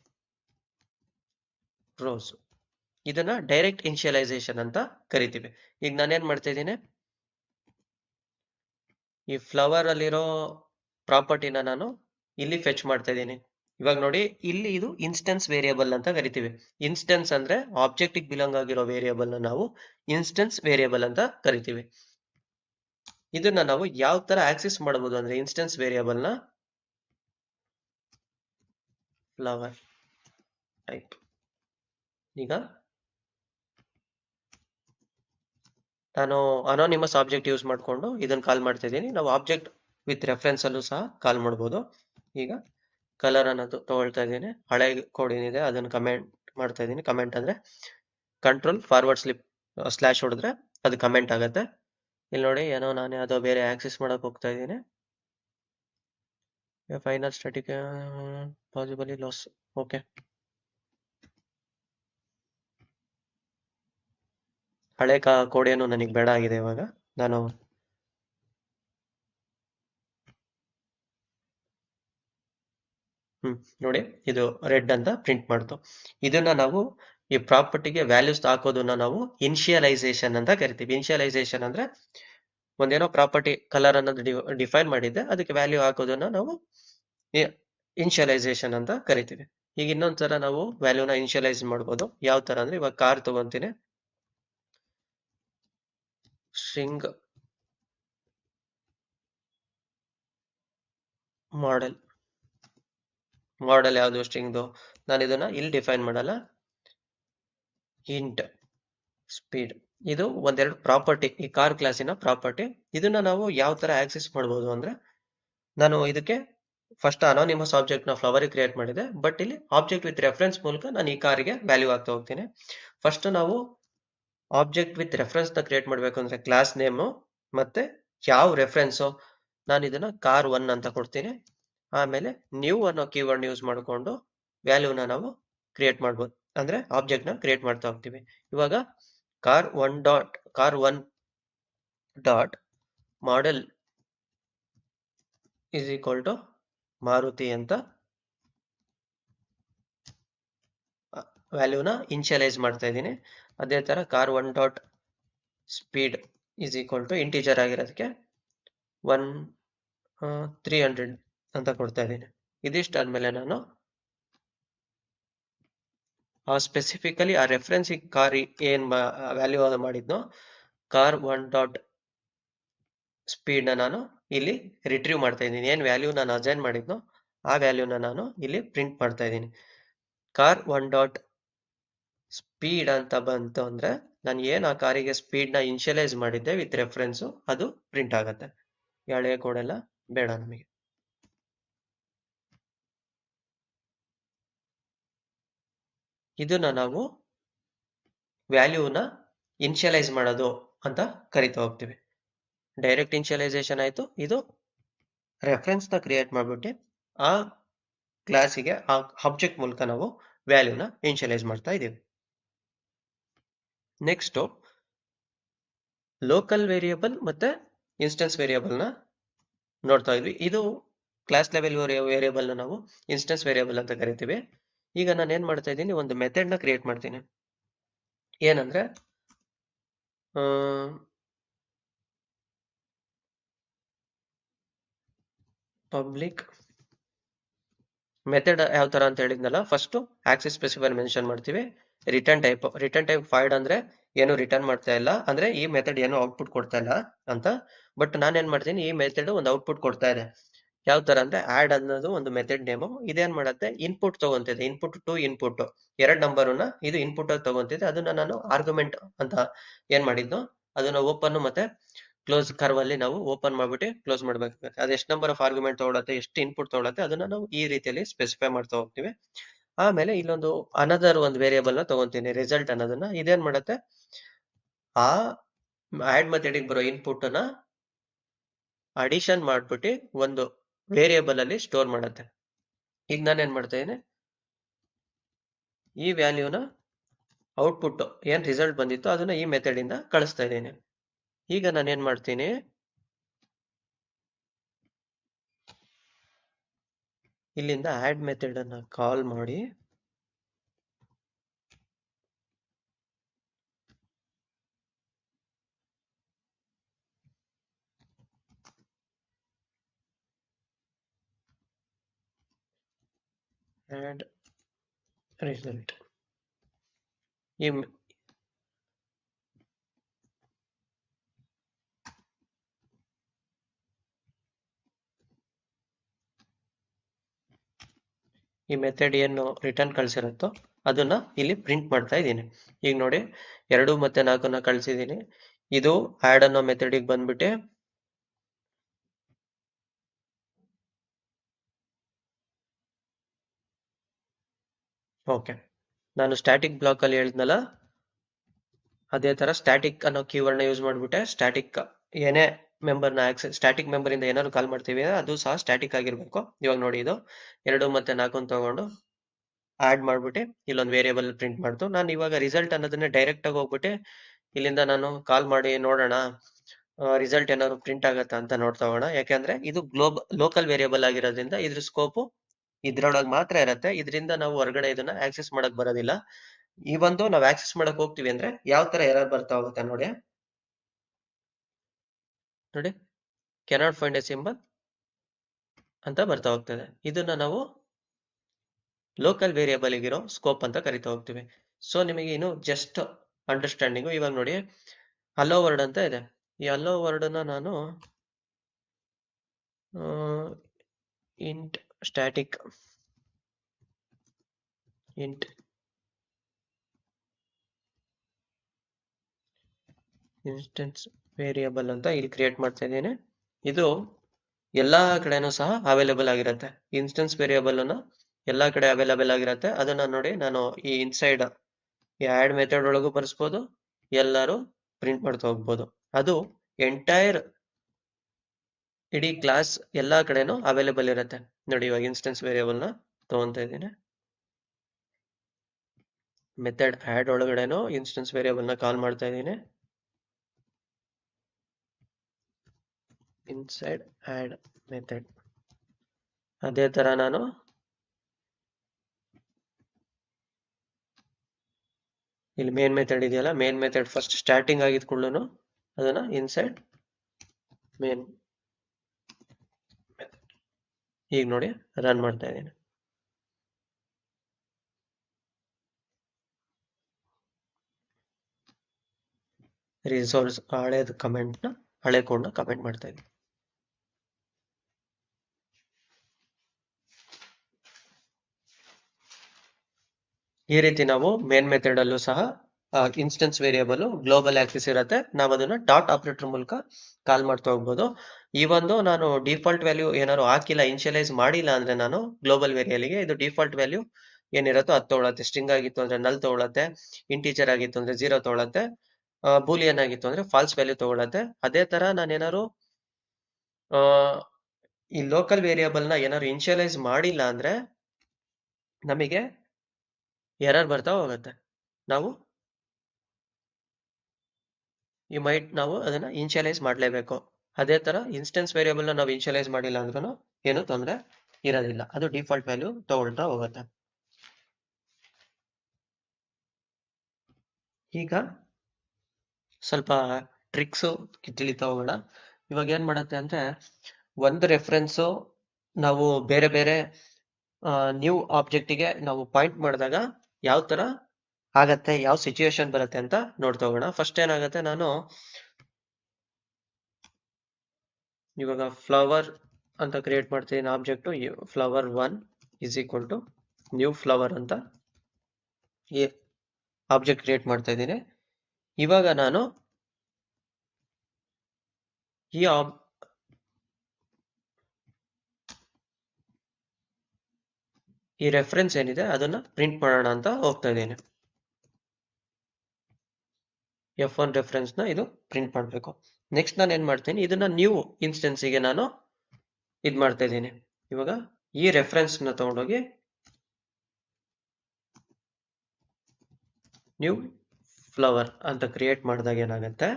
rose ಇದನ್ನ ಡೈರೆಕ್ಟ್ ಇನ್ಶಿಯಲೈಸೇಷನ್ ಅಂತ ಕರಿತೀವಿ. ಈಗ ನಾನೇನ್ ಮಾಡ್ತಾ ಇದ್ದೀನಿ? ಈ ಫ್ಲವರ್ ಅಲ್ಲಿರೋ ಪ್ರಾಪರ್ಟಿನ ನಾನು ಇಲ್ಲಿ ಫೆಚ್ ಮಾಡ್ತಾ ಇದ್ದೀನಿ. ಇವಾಗ ನೋಡಿ, ಇಲ್ಲಿ ಇದು ಇನ್ಸ್ಟೆನ್ಸ್ ವೇರಿಯಬಲ್ ಅಂತ ಕರಿತೀವಿ. ಇನ್ಸ್ಟೆನ್ಸ್ ಅಂದ್ರೆ ಆಬ್ಜೆಕ್ಟ್ ಬಿಲಾಂಗ್ ಆಗಿರೋ ವೇರಿಯಬಲ್ನ ನಾವು ಇನ್ಸ್ಟೆನ್ಸ್ ವೇರಿಯಬಲ್ ಅಂತ ಕರಿತೀವಿ. ಇದನ್ನ ನಾವು ಯಾವ ತರ ಆಕ್ಸೆಸ್ ಮಾಡಬಹುದು ಅಂದ್ರೆ ಇನ್ಸ್ಟೆನ್ಸ್ ವೇರಿಯಬಲ್ನ? ಫ್ಲವರ್ ಟೈಪ್ ಈಗ ನಾನು ಅನಾನಿಮಸ್ ಆಬ್ಜೆಕ್ಟ್ ಯೂಸ್ ಮಾಡಿಕೊಂಡು ಇದನ್ನ ಕಾಲ್ ಮಾಡ್ತಾ ಇದ್ದೀನಿ ನಾವು ಆಬ್ಜೆಕ್ಟ್ ವಿತ್ ರೆಫರೆನ್ಸ್ ಅಲ್ಲೂ ಸಹ ಕಾಲ್ ಮಾಡ್ಬೋದು. ಈಗ ಕಲರ್ ಅನ್ನೋದು ತಗೊಳ್ತಾ ಇದ್ದೀನಿ. ಹಳೆ ಕೋಡ್ ಏನಿದೆ ಅದನ್ನ ಕಮೆಂಟ್ ಮಾಡ್ತಾ ಇದ್ದೀನಿ. ಕಮೆಂಟ್ ಅಂದ್ರೆ ಕಂಟ್ರೋಲ್ ಫಾರ್ವರ್ಡ್ ಸ್ಲಿಪ್ ಸ್ಲ್ಯಾಶ್ ಹೊಡೆದ್ರೆ ಅದು ಕಮೆಂಟ್ ಆಗುತ್ತೆ. ಇಲ್ಲಿ ನೋಡಿ ಏನೋ ನಾನು ಯಾವುದೋ ಬೇರೆ ಆಕ್ಸೆಸ್ ಮಾಡಕ್ ಹೋಗ್ತಾ ಇದ್ದೀನಿ. Final static possibly loss okay ಹಳೆ ಕಾ ಕೋಡ್ ಏನು ನನಗೆ ಬೇಡ ಆಗಿದೆ ಇವಾಗ. ನಾನು ಹ್ಮ್, ನೋಡಿ, ಇದು ರೆಡ್ ಅಂತ ಪ್ರಿಂಟ್ ಮಾಡ್ತು. ಇದನ್ನ ನಾವು ಈ ಪ್ರಾಪರ್ಟಿಗೆ ವ್ಯಾಲ್ಯೂಸ್ ಹಾಕೋದನ್ನ ನಾವು ಇನ್ಶಿಯಲೈಸೇಷನ್ ಅಂತ ಕರಿತೀವಿ. ಇನ್ಶಿಯಲೈಸೇಷನ್ ಅಂದ್ರೆ ಒಂದೇನೋ ಪ್ರಾಪರ್ಟಿ ಕಲರ್ ಅನ್ನೋದು ಡಿಫೈನ್ ಮಾಡಿದ್ದೆ, ಅದಕ್ಕೆ ವ್ಯಾಲ್ಯೂ ಹಾಕೋದನ್ನ ನಾವು ಇನ್ಶಿಯಲೈಸೇಷನ್ ಅಂತ ಕರಿತೀವಿ. ಈಗ ಇನ್ನೊಂದ್ಸಲ ನಾವು ವ್ಯಾಲ್ಯೂನ ಇನ್ಶಿಯಲೈಸ್ ಮಾಡ್ಬೋದು. ಯಾವ ತರ ಅಂದ್ರೆ ಇವಾಗ ಕಾರ್ ತಗೊಂತೀನಿ. String model. ಮಾಡೆಲ್ ಯಾವುದು ಸ್ಟ್ರಿಂಗ್ದು? ನಾನು ಇದನ್ನ ಇಲ್ಲಿ ಡಿಫೈನ್ ಮಾಡಲ್ಲ. ಇಂಟ್ ಸ್ಪೀಡ್ ಇದು ಒಂದೆರಡು ಪ್ರಾಪರ್ಟಿ ಈ ಕಾರ್ ಕ್ಲಾಸಿನ ಪ್ರಾಪರ್ಟಿ ಇದನ್ನ ನಾವು ಯಾವ ತರ ಆಕ್ಸೆಸ್ ಮಾಡಬಹುದು ಅಂದ್ರೆ, ನಾನು ಇದಕ್ಕೆ ಫಸ್ಟ್ ಅನಾನಿಮಸ್ ಆಬ್ಜೆಕ್ಟ್ನ ಫ್ಲವರ್ ಕ್ರಿಯೇಟ್ ಮಾಡಿದೆ ಬಟ್ ಇಲ್ಲಿ ಆಬ್ಜೆಕ್ಟ್ ವಿತ್ ರೆಫರೆನ್ಸ್ ಮೂಲಕ ನಾನು ಈ ಕಾರಿಗೆ ವ್ಯಾಲ್ಯೂ ಆಗ್ತಾ ಹೋಗ್ತೀನಿ. ಫಸ್ಟ್ ನಾವು ಆಬ್ಜೆಕ್ಟ್ ವಿತ್ ರೆಫರೆನ್ಸ್ನ ಕ್ರಿಯೇಟ್ ಮಾಡಬೇಕು ಅಂದ್ರೆ ಕ್ಲಾಸ್ ನೇಮು ಮತ್ತೆ ಯಾವ ರೆಫರೆನ್ಸು ನಾನು ಇದನ್ನ ಕಾರ್ ಒನ್ ಅಂತ ಕೊಡ್ತೀನಿ. ಆಮೇಲೆ ನ್ಯೂ ಅನ್ನೋ ಕೀವರ್ಡ್ ಯೂಸ್ ಮಾಡಿಕೊಂಡು ವ್ಯಾಲ್ಯೂನ ನಾವು ಕ್ರಿಯೇಟ್ ಮಾಡ್ಬೋದು. ಅಂದ್ರೆ ಆಬ್ಜೆಕ್ಟ್ನ ಕ್ರಿಯೇಟ್ ಮಾಡ್ತಾ ಹೋಗ್ತೀವಿ. ಇವಾಗ car one dot car one dot model is equal to Maruti ಅಂತ ವ್ಯಾಲ್ಯೂನ ಇನ್ಶಿಯಲೈಸ್ ಮಾಡ್ತಾ ಇದ್ದೀನಿ. ಅದೇ ತರ car one dot speed is equal to integer ಆಗಿರೋದಕ್ಕೆ one three hundred ಅಂತ ಕೊಡ್ತಾ ಇದ್ದೀನಿ. ಇದಿಷ್ಟಾದ್ಮೇಲೆ ನಾನು ಆ ಸ್ಪೆಸಿಫಿಕಲಿ ಆ ರೆಫರೆನ್ಸ್ ಕಾರ್ ಏನ್ ವ್ಯಾಲ್ಯೂ ಮಾಡಿದ್ನೋ ಕಾರ್ ಒನ್ ಡಾಟ್ನ ನಾನು ಇಲ್ಲಿ ರಿಟ್ರೀವ್ ಮಾಡ್ತಾ ಇದ್ದೀನಿ. ಏನ್ ವ್ಯಾಲ್ಯೂ ನಾನು ಅಸೈನ್ ಮಾಡಿದ್ನೋ, ಆ ವ್ಯಾಲ್ಯೂನ ನಾನು ಇಲ್ಲಿ ಪ್ರಿಂಟ್ ಮಾಡ್ತಾ ಇದ್ದೀನಿ. ಕಾರ್ ಒನ್ ಡಾಟ್ ಸ್ಪೀಡ್ ಅಂತ ಬಂತು ಅಂದ್ರೆ ನಾನು ಏನು ಆ ಕಾರಿಗೆ ಸ್ಪೀಡ್ನ ನ ಇನ್ಶಿಯಲೈಸ್ ಮಾಡಿದ್ದೆ ವಿತ್ ರೆಫರೆನ್ಸು ಅದು ಪ್ರಿಂಟ್ ಆಗುತ್ತೆ. ಹಳೆಯ ಕೋಡೆಲ್ಲ ಬೇಡ ನಮಗೆ. ಇದನ್ನ ನಾವು ವ್ಯಾಲ್ಯೂನ ಇನ್ಶಿಯಲೈಸ್ ಮಾಡೋದು ಅಂತ ಕರಿತಾ ಹೋಗ್ತೀವಿ. ಡೈರೆಕ್ಟ್ ಇನ್ಶಿಯಲೈಸೇಷನ್ ಆಯಿತು, ಇದು ರೆಫರೆನ್ಸ್ನ ಕ್ರಿಯೇಟ್ ಮಾಡಿಬಿಟ್ಟು ಆ ಕ್ಲಾಸಿಗೆ ಆ ಆಬ್ಜೆಕ್ಟ್ ಮೂಲಕ ನಾವು ವ್ಯಾಲ್ಯೂನ ಇನ್ಶಿಯಲೈಸ್ ಮಾಡ್ತಾ ಇದ್ದೀವಿ ನೆಕ್ಸ್ಟ್ ಲೋಕಲ್ ವೇರಿಯಬಲ್ ಮತ್ತೆ ಇನ್ಸ್ಟೆನ್ಸ್ ವೇರಿಯಬಲ್ನ ನೋಡ್ತಾ ಇದ್ವಿ. ಇದು ಕ್ಲಾಸ್ ಲೆವೆಲ್ ವೇರಿಯಬಲ್ ನಾವು ಇನ್ಸ್ಟೆನ್ಸ್ ವೇರಿಯಬಲ್ ಅಂತ ಕರಿತೀವಿ. ಈಗ ನಾನು ಏನ್ ಮಾಡ್ತಾ ಇದ್ದೀನಿ, ಒಂದು ಮೆಥಡ್ನ ಕ್ರಿಯೇಟ್ ಮಾಡ್ತೀನಿ. ಏನಂದ್ರೆ ಪಬ್ಲಿಕ್ ಮೆಥಡ್ ಯಾವ ತರ ಅಂತ ಹೇಳಿದ್ನಲ್ಲ ಫಸ್ಟ್ ಆಕ್ಸಿಸ್ ಸ್ಪೆಸಿಫೈರ್ ಮೆನ್ಷನ್ ಮಾಡ್ತೀವಿ. ರಿಟರ್ನ್ ಟೈಪ್ ರಿಟರ್ನ್ ಟೈಪ್ ಫೈಡ್ ಅಂದ್ರೆ ಏನು ರಿಟರ್ನ್ ಮಾಡ್ತಾ ಇಲ್ಲ, ಅಂದ್ರೆ ಈ ಮೆಥಡ್ ಏನು ಔಟ್ಪುಟ್ ಕೊಡ್ತಾ ಇಲ್ಲ ಅಂತ. ಬಟ್ ನಾನು ಏನ್ ಮಾಡ್ತೀನಿ, ಈ ಮೆಥಡ್ ಒಂದು ಔಟ್ಪುಟ್ ಕೊಡ್ತಾ ಇದೆ. ಯಾವ ತರ ಅಂದ್ರೆ ಆಡ್ ಅನ್ನೋದು ಒಂದು ಮೆಥಡ್ ನೇಮು ಇದೇನ್ ಮಾಡುತ್ತೆ ಇನ್ಪುಟ್ ತಗೊಂತಿದೆ. ಇನ್ಪುಟ್ ಟು ಇನ್ಪುಟ್ ಎರಡ್ ನಂಬರ್ನ ಇದು ಇನ್ಪುಟ್ ಆಗಿ ತಗೊಂತಿದೆ. ಅದನ್ನ ನಾನು ಆರ್ಗ್ಯುಮೆಂಟ್ ಅಂತ ಏನ್ ಮಾಡಿದ್ನೋ, ಅದನ್ನ ಓಪನ್ ಮತ್ತೆ ಕ್ಲೋಸ್ ಕರ್ವ್ ಅಲ್ಲಿ ನಾವು ಓಪನ್ ಮಾಡ್ಬಿಟ್ಟು ಕ್ಲೋಸ್ ಮಾಡ್ಬೇಕಾಗುತ್ತೆ ಅದು ಎಷ್ಟು ನಂಬರ್ ಆಫ್ ಆರ್ಗ್ಯುಮೆಂಟ್ ತಗೊಳತ್ತೆ, ಎಷ್ಟು ಇನ್ಪುಟ್ ತಗೊಳತ್ತೆ, ಅದನ್ನ ನಾವು ಈ ರೀತಿಯಲ್ಲಿ ಸ್ಪೆಸಿಫೈ ಮಾಡ್ತಾ ಹೋಗ್ತೀವಿ. ಆಮೇಲೆ ಇಲ್ಲೊಂದು ಅನದರ್ ಒಂದು ವೇರಿಯಬಲ್ನ ತಗೊಂತೀನಿ ರಿಸಲ್ಟ್ ಅನ್ನೋದನ್ನ. ಇದೇನ್ ಮಾಡುತ್ತೆ? ಆ ಆಡ್ ಮೆಥಡಿಗೆ ಬರೋ ಇನ್ಪುಟ್ನ ಅಡಿಷನ್ ಮಾಡ್ಬಿಟ್ಟು ಒಂದು ವೇರಿಯಬಲ್ ಅಲ್ಲಿ ಸ್ಟೋರ್ ಮಾಡುತ್ತೆ. ಈಗ ನಾನು ಏನ್ ಮಾಡ್ತಾ ಇದ್ದೀನಿ? ಈ ವ್ಯಾಲ್ಯೂನ ಔಟ್ಪುಟ್ ಏನ್ ರಿಸಲ್ಟ್ ಬಂದಿತ್ತು ಅದನ್ನ ಈ ಮೆಥಡ್ ಇಂದ ಕಳಿಸ್ತಾ ಇದ್ದೀನಿ. ಈಗ ನಾನು ಏನ್ ಮಾಡ್ತೀನಿ? ಇಲ್ಲಿಂದ ಆ್ಯಡ್ ಮೆಥಡನ್ನು ಕಾಲ್ ಮಾಡಿ ಆ್ಯಡ್ ರಿಸಲ್ಟ್ ಈ ಈ ಮೆಥಡ್ ಏನು ರಿಟರ್ನ್ ಕಳಿಸಿರುತ್ತೋ ಅದನ್ನ ಇಲ್ಲಿ ಪ್ರಿಂಟ್ ಮಾಡ್ತಾ ಇದ್ದೀನಿ. ಈಗ ನೋಡಿ, ಎರಡು ಮತ್ತೆ ನಾಲ್ಕನ್ನ ಕಳ್ಸಿದ್ದೀನಿ. ಇದು ಆ್ಯಡ್ ಅನ್ನೋ ಮೆಥಡಿಗೆ ಬಂದ್ಬಿಟ್ಟು ಓಕೆ ನಾನು ಸ್ಟ್ಯಾಟಿಕ್ ಬ್ಲಾಕ್ ಅಲ್ಲಿ ಹೇಳಿದ್ನಲ್ಲ, ಅದೇ ತರ ಸ್ಟ್ಯಾಟಿಕ್ ಅನ್ನೋ ಕೀವರ್ಡ್ನ ಯೂಸ್ ಮಾಡ್ಬಿಟ್ಟೆ. ಸ್ಟ್ಯಾಟಿಕ್ ಏನೇ ಮೆಂಬರ್ನ ಆಕ್ಸೆಸ್ ಸ್ಟ್ಯಾಟಿಕ್ ಮೆಂಬರ್ ಇಂದ ಏನಾದ್ರು ಕಾಲ್ ಮಾಡ್ತೀವಿ, ಅದು ಸಹ ಸ್ಟ್ಯಾಟಿಕ್ ಆಗಿರ್ಬೇಕು. ಇವಾಗ ನೋಡಿ ಇದು, ಎರಡು ಮತ್ತೆ ನಾಲ್ಕು ತಗೊಂಡು ಆಡ್ ಮಾಡ್ಬಿಟ್ಟು ಇಲ್ಲೊಂದು ವೇರಿಯಬಲ್ ಪ್ರಿಂಟ್ ಮಾಡ್ತು ನಾನು ಇವಾಗ ರಿಸಲ್ಟ್ ಅನ್ನೋದನ್ನ ಡೈರೆಕ್ಟ್ ಆಗಿ ಹೋಗ್ಬಿಟ್ಟು ಇಲ್ಲಿಂದ ನಾನು ಕಾಲ್ ಮಾಡಿ ನೋಡೋಣ ರಿಸಲ್ಟ್ ಏನಾದ್ರು ಪ್ರಿಂಟ್ ಆಗತ್ತಾ ಅಂತ ನೋಡ್ತಾ ಹೋಗೋಣ. ಯಾಕೆಂದ್ರೆ ಇದು ಗ್ಲೋಬ್ ಲೋಕಲ್ ವೇರಿಯಬಲ್ ಆಗಿರೋದ್ರಿಂದ ಇದ್ರ ಸ್ಕೋಪು ಇದ್ರೊಳಗೆ ಮಾತ್ರ ಇರತ್ತೆ. ಇದರಿಂದ ನಾವು ಹೊರಗಡೆ ಇದನ್ನ ಆಕ್ಸೆಸ್ ಮಾಡಕ್ ಬರೋದಿಲ್ಲ. ಈ ಒಂದು ನಾವು ಆಕ್ಸೆಸ್ ಮಾಡಕ್ ಹೋಗ್ತೀವಿ ಅಂದ್ರೆ ಯಾವ ತರ ಎರರ್ ಬರ್ತಾ ಹೋಗುತ್ತೆ ನೋಡಿ ನೋಡಿ. ಕೆನಾಟ್ ಫೈಂಡ್ ಎ ಸಿಂಬಲ್ ಅಂತ ಬರ್ತಾ ಹೋಗ್ತದೆ. ಇದನ್ನ ನಾವು ಲೋಕಲ್ ವೇರಿಯೇಬಲ್ ಇರೋ ಸ್ಕೋಪ್ ಅಂತ ಕರಿತಾ ಹೋಗ್ತೀವಿ. ಸೊ ನಿಮಗೆ ಇನ್ನು ಜಸ್ಟ್ ಅಂಡರ್ಸ್ಟ್ಯಾಂಡಿಂಗು ಇವಾಗ ನೋಡಿ ಹಲೋ ವರ್ಡ್ ಅಂತ ಇದೆ. ಈ ಹಲೋ ವರ್ಡ್ನ ನಾನು int static int instance variable ಅಂತ ಇಲ್ಲಿ ಕ್ರಿಯೇಟ್ ಮಾಡ್ತಾ ಇದ್ದೀನಿ. ಇದು ಎಲ್ಲಾ ಕಡೆನೂ ಸಹ ಅವೈಲೇಬಲ್ ಆಗಿರುತ್ತೆ. ಇನ್ಸ್ಟೆನ್ಸ್ ವೇರಿಯಬಲ್ ಅನ್ನ ಎಲ್ಲಾ ಕಡೆ ಅವೈಲೇಬಲ್ ಆಗಿರುತ್ತೆ. ಅದನ್ನ ನೋಡಿ ನಾನು ಈ ಇನ್ಸೈಡ್ ಈ ಆಡ್ ಮೆಥಡ್ ಒಳಗೂ ಬರ್ಸ್ಬೋದು, ಎಲ್ಲರೂ ಪ್ರಿಂಟ್ ಮಾಡ್ತಾ ಹೋಗ್ಬೋದು. ಅದು ಎಂಟೈರ್ ಇಡೀ ಕ್ಲಾಸ್ ಎಲ್ಲಾ ಕಡೆನೂ ಅವೈಲೇಬಲ್ ಇರುತ್ತೆ. ನೋಡಿ ಇವಾಗ ಇನ್ಸ್ಟೆನ್ಸ್ ವೇರಿಯಬಲ್ನ ತಗೊಂತಾ ಇದ್ದೀನಿ. ಮೆಥಡ್ ಆಡ್ ಒಳಗಡೆನೂ ಇನ್ಸ್ಟೆನ್ಸ್ ವೇರಿಯಬಲ್ನ ಕಾಲ್ ಮಾಡ್ತಾ ಇದ್ದೀನಿ. ಇನ್ಸೈಡ್ ಆಡ್ ಮೆಥಡ್ ಅದೇ ತರ ನಾನು ಇಲ್ಲಿ ಮೇನ್ ಮೆಥಡ್ ಇದೆಯಲ್ಲ ಮೇನ್ ಮೆಥಡ್ ಫಸ್ಟ್ ಸ್ಟಾರ್ಟಿಂಗ್ ಆಗಿದ್ಕೊಳ್ಳು ಅದನ್ನ ಇನ್ಸೈಡ್ ಮೇನ್ ಈಗ ನೋಡಿ ರನ್ ಮಾಡ್ತಾ ಇದ್ದೀನಿ. ರಿಸೋರ್ಸ್ ಹಳೇದು ಕಮೆಂಟ್ನ ಹಳೆ ಕೋಡ್ನ ಕಮೆಂಟ್ ಮಾಡ್ತಾ ಇದ್ದೀನಿ. ಈ ರೀತಿ ನಾವು ಮೇನ್ ಮೆಥಡ್ ಅಲ್ಲೂ ಸಹ ಇನ್ಸ್ಟೆನ್ಸ್ ವೇರಿಯಬಲ್ ಗ್ಲೋಬಲ್ ಆಕ್ಸಿಸ್ ಇರುತ್ತೆ. ನಾವು ಅದನ್ನ ಡಾಟ್ ಆಪರೇಟರ್ ಮೂಲಕ ಕಾಲ್ ಮಾಡ್ತಾ ಹೋಗ್ಬೋದು. ಈ ಒಂದು ನಾನು ಡಿಫಾಲ್ಟ್ ವ್ಯಾಲ್ಯೂ ಏನಾದ್ರು ಹಾಕಿಲ್ಲ ಇನ್ಶಿಯಲೈಸ್ ಮಾಡಿಲ್ಲ ಅಂದ್ರೆ ನಾನು ಗ್ಲೋಬಲ್ ವೇರಿಯಲ್ಗೆ ಇದು ಡಿಫಾಲ್ಟ್ ವ್ಯಾಲ್ಯೂ ಏನಿರುತ್ತೋ ಅದು ತಗೊಳತ್ತೆ. ಸ್ಟ್ರಿಂಗ್ ಆಗಿತ್ತು ಅಂದ್ರೆ ನಲ್ ತಗೊಳತ್ತೆ ಇಂಟೀಜರ್ ಆಗಿತ್ತು ಅಂದ್ರೆ ಜೀರೋ ತಗೊಳತ್ತೆ ಬೂಲಿಯನ್ ಆಗಿತ್ತು ಅಂದ್ರೆ ಫಾಲ್ಸ್ ವ್ಯಾಲ್ಯೂ ತಗೊಳತ್ತೆ. ಅದೇ ತರ ನಾನೇನಾದ್ರು, ಆ, ಈ ಲೋಕಲ್ ವೇರಿಯಬಲ್ನ ಏನಾದ್ರು ಇನ್ಶಿಯಲೈಸ್ ಮಾಡಿಲ್ಲ ಅಂದ್ರೆ ನಮಗೆ ಎರರ್ ಬರ್ತಾ ಹೋಗುತ್ತೆ ನಾವು? ಯು ಮೈಟ್ ನಾವು ಅದನ್ನ ಇನ್ಶಿಯಲೈಸ್ ಮಾಡಲೇಬೇಕು. ಅದೇ ತರ ಇನ್ಸ್ಟೆನ್ಸ್ ವೇರಿಯಬಲ್ನ ನಾವು ಇನ್ಶಿಯಲೈಸ್ ಮಾಡಿಲ್ಲ ಅಂದ್ರೂ ಏನು ತೊಂದರೆ ಇರೋದಿಲ್ಲ. ಅದು ಡಿಫಾಲ್ಟ್ ವ್ಯಾಲ್ಯೂ ತಗೊಳ್ತಾ ಹೋಗುತ್ತೆ. ಈಗ ಸ್ವಲ್ಪ ಟ್ರಿಕ್ಸು ತಿಳಿತಾ ಹೋಗೋಣ. ಇವಾಗ ಏನ್ ಮಾಡುತ್ತೆ ಅಂದ್ರೆ ಒಂದು ರೆಫರೆನ್ಸು ನಾವು ಬೇರೆ ಬೇರೆ ನ್ಯೂ ಆಬ್ಜೆಕ್ಟಿಗೆ ನಾವು ಪಾಯಿಂಟ್ ಮಾಡಿದಾಗ ಯಾವ ತರ ಆಗತ್ತೆ, ಯಾವ ಸಿಚುಯೇಷನ್ ಬರುತ್ತೆ ಅಂತ ನೋಡ್ತಾ ಹೋಗೋಣ. ಫಸ್ಟ್ ಏನಾಗುತ್ತೆ ನಾನು ಇವಾಗ ಫ್ಲವರ್ ಅಂತ ಕ್ರಿಯೇಟ್ ಮಾಡ್ತೀನಿ object flower one is equal to new flower ಅಂತ ಈ ಆಬ್ಜೆಕ್ಟ್ ಕ್ರಿಯೇಟ್ ಮಾಡ್ತಾ ಇದ್ದೀನಿ. ಇವಾಗ ನಾನು ಈ ಈ ರೆಫರೆನ್ಸ್ ಏನಿದೆ, ಅದನ್ನ ಪ್ರಿಂಟ್ ಮಾಡೋಣ ಅಂತ ಹೋಗ್ತಾ ಇದ್ದೇನೆ. ಎಫ್ ಒನ್ ರೆಫರೆನ್ಸ್ನ ಇದು ಪ್ರಿಂಟ್ ಮಾಡಬೇಕು. ನೆಕ್ಸ್ಟ್ ನಾನು ಏನ್ ಮಾಡ್ತೀನಿ, ಇದನ್ನ ನ್ಯೂ ಇನ್ಸ್ಟೆನ್ಸಿಗೆ ನಾನು ಇದ್ ಮಾಡ್ತಾ ಇದ್ದೀನಿ. ಇವಾಗ ಈ ರೆಫರೆನ್ಸ್ನ ತಗೊಂಡೋಗಿ ನ್ಯೂ ಫ್ಲವರ್ ಅಂತ ಕ್ರಿಯೇಟ್ ಮಾಡಿದಾಗ ಏನಾಗುತ್ತೆ?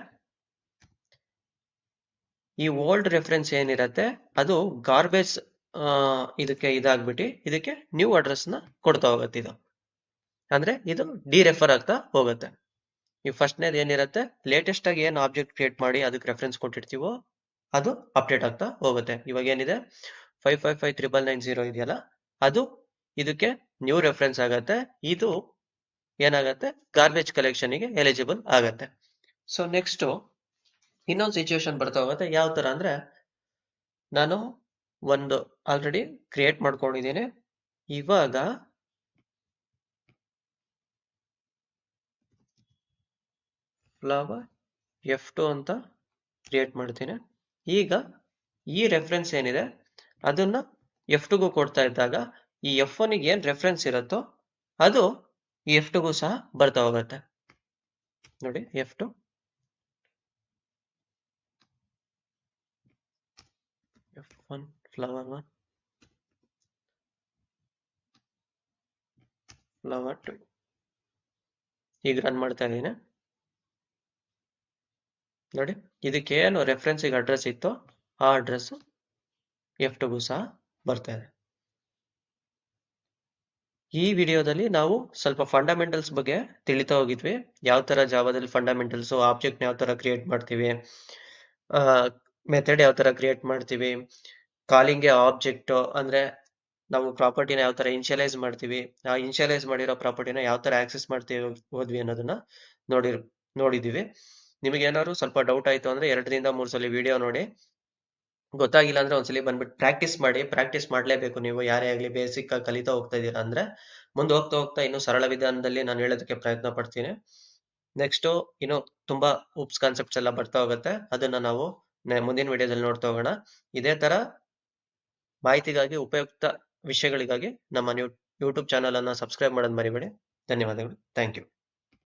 ಈ ಓಲ್ಡ್ ರೆಫರೆನ್ಸ್ ಏನಿರತ್ತೆ, ಅದು ಗಾರ್ಬೇಜ್ ಇದಕ್ಕೆ ಇದಾಗ್ಬಿಟ್ಟು, ಇದಕ್ಕೆ ನ್ಯೂ ಅಡ್ರೆಸ್ನ ಕೊಡ್ತಾ ಹೋಗುತ್ತೆ ಇದು. ಅಂದ್ರೆ ಇದು ಡಿ ರೆಫರ್ ಆಗ್ತಾ ಹೋಗುತ್ತೆ. ಈ ಫಸ್ಟ್ನೇದು ಏನಿರುತ್ತೆ ಲೇಟೆಸ್ಟ್ ಆಗಿ ಏನು ಆಬ್ಜೆಕ್ಟ್ ಕ್ರಿಯೇಟ್ ಮಾಡಿ ಅದಕ್ಕೆ ರೆಫರೆನ್ಸ್ ಕೊಟ್ಟಿರ್ತೀವೋ, ಅದು ಅಪ್ಡೇಟ್ ಆಗ್ತಾ ಹೋಗುತ್ತೆ. ಇವಾಗ ಏನಿದೆ five five five triple nine zero ಇದೆಯಲ್ಲ, ಅದು ಇದಕ್ಕೆ ನ್ಯೂ ರೆಫರೆನ್ಸ್ ಆಗತ್ತೆ. ಇದು ಏನಾಗತ್ತೆ ಗಾರ್ಬೇಜ್ ಕಲೆಕ್ಷನ್ಗೆ ಎಲಿಜಿಬಲ್ ಆಗತ್ತೆ. ಸೊ ನೆಕ್ಸ್ಟ್ ಇನ್ನೊಂದು ಸಿಚುವೇಶನ್ ಬರ್ತಾ ಹೋಗುತ್ತೆ. ಯಾವ ತರ ಅಂದ್ರೆ, ನಾನು ಒಂದು ಆಲ್ರೆಡಿ ಕ್ರಿಯೇಟ್ ಮಾಡ್ಕೊಂಡಿದ್ದೀನಿ. ಇವಾಗ ಫ್ಲವರ್ ಎಫ್ ಟು ಅಂತ ಕ್ರಿಯೇಟ್ ಮಾಡ್ತೀನಿ. ಈಗ ಈ ರೆಫರೆನ್ಸ್ ಏನಿದೆ? ಅದನ್ನ ಎಫ್ ಟುಗೂ ಕೊಡ್ತಾ ಇದ್ದಾಗ ಈ ಎಫ್ ಒನ್ಗೆ ಏನ್ ರೆಫರೆನ್ಸ್ ಇರುತ್ತೋ ಅದು ಈ ಎಫ್ ಟುಗೂ ಸಹ ಬರ್ತಾ ಹೋಗುತ್ತೆ. ನೋಡಿ F two F one flower one flower two ಈಗ ರನ್ ಮಾಡ್ತಾ ಇದ್ದೀನಿ. ನೋಡಿ ಇದಕ್ಕೆ ಏನು ರೆಫರೆನ್ಸಿಗೆ ಅಡ್ರೆಸ್ ಇತ್ತು. ಆ ಅಡ್ರೆಸ್ ಎಫ್ ಟುಗೂ ಸಹ ಬರ್ತಾ ಇದೆ. ಈ ವಿಡಿಯೋದಲ್ಲಿ ನಾವು ಸ್ವಲ್ಪ ಫಂಡಮೆಂಟಲ್ಸ್ ಬಗ್ಗೆ ತಿಳಿತಾ ಹೋಗಿದ್ವಿ. ಯಾವ ತರ ಜಾವಾದಲ್ಲಿ ಫಂಡಮೆಂಟಲ್ಸ್ ಆಬ್ಜೆಕ್ಟ್ ಯಾವ ತರ ಕ್ರಿಯೇಟ್ ಮಾಡ್ತೀವಿ ಮೆಥಡ್ ಯಾವ ತರ ಕ್ರಿಯೇಟ್ ಮಾಡ್ತೀವಿ ಕಾಲಿಂಗ್ಗೆ ಆಬ್ಜೆಕ್ಟ್ ಅಂದ್ರೆ ನಾವು ಪ್ರಾಪರ್ಟಿನ ಯಾವ ತರ ಇನ್ಶಿಯಲೈಸ್ ಮಾಡ್ತೀವಿ, ಆ ಇನ್ಶಿಯಲೈಸ್ ಮಾಡಿರೋ ಪ್ರಾಪರ್ಟಿನ ಯಾವ ತರ ಆಕ್ಸೆಸ್ ಮಾಡ್ತೀವಿ ಹೋದ್ವಿ ಅನ್ನೋದನ್ನ ನೋಡಿ ನೋಡಿದೀವಿ. ನಿಮಗೆ ಏನಾದ್ರು ಸ್ವಲ್ಪ ಡೌಟ್ ಆಯ್ತು ಅಂದ್ರೆ ಎರಡರಿಂದ ಮೂರು ಸಲ ವಿಡಿಯೋ ನೋಡಿ. ಗೊತ್ತಾಗಿಲ್ಲ ಅಂದ್ರೆ ಒಂದ್ಸಲಿ ಬಂದ್ಬಿಟ್ಟು ಪ್ರಾಕ್ಟೀಸ್ ಮಾಡಿ ಪ್ರಾಕ್ಟೀಸ್ ಮಾಡ್ಲೇಬೇಕು ನೀವು, ಯಾರೇ ಆಗ್ಲಿ ಬೇಸಿಕ್ ಆಗಿ ಕಲಿತಾ ಹೋಗ್ತಾ ಇದ್ದೀರಾ ಅಂದ್ರೆ. ಮುಂದೆ ಹೋಗ್ತಾ ಹೋಗ್ತಾ ಇನ್ನು ಸರಳ ವಿಧಾನದಲ್ಲಿ ನಾನು ಹೇಳೋದಕ್ಕೆ ಪ್ರಯತ್ನ ಪಡ್ತೀನಿ. ನೆಕ್ಸ್ಟ್ ಇನ್ನು ತುಂಬಾ ಉಪ್ಸ್ ಕಾನ್ಸೆಪ್ಟ್ಸ್ ಎಲ್ಲ ಬರ್ತಾ ಹೋಗುತ್ತೆ. ಅದನ್ನ ನಾವು ಮುಂದಿನ ವಿಡಿಯೋದಲ್ಲಿ ನೋಡ್ತಾ ಹೋಗೋಣ. ಇದೇ ತರ ಮಾಹಿತಿಗಾಗಿ ಉಪಯುಕ್ತ ವಿಷಯಗಳಿಗಾಗಿ ನಮ್ಮ ಯೂಟ್ಯೂಬ್ ಚಾನಲ್ ಅನ್ನ ಸಬ್ಸ್ಕ್ರೈಬ್ ಮಾಡೋದು ಮರಿಬೇಡಿ. ಧನ್ಯವಾದಗಳು. Thank you.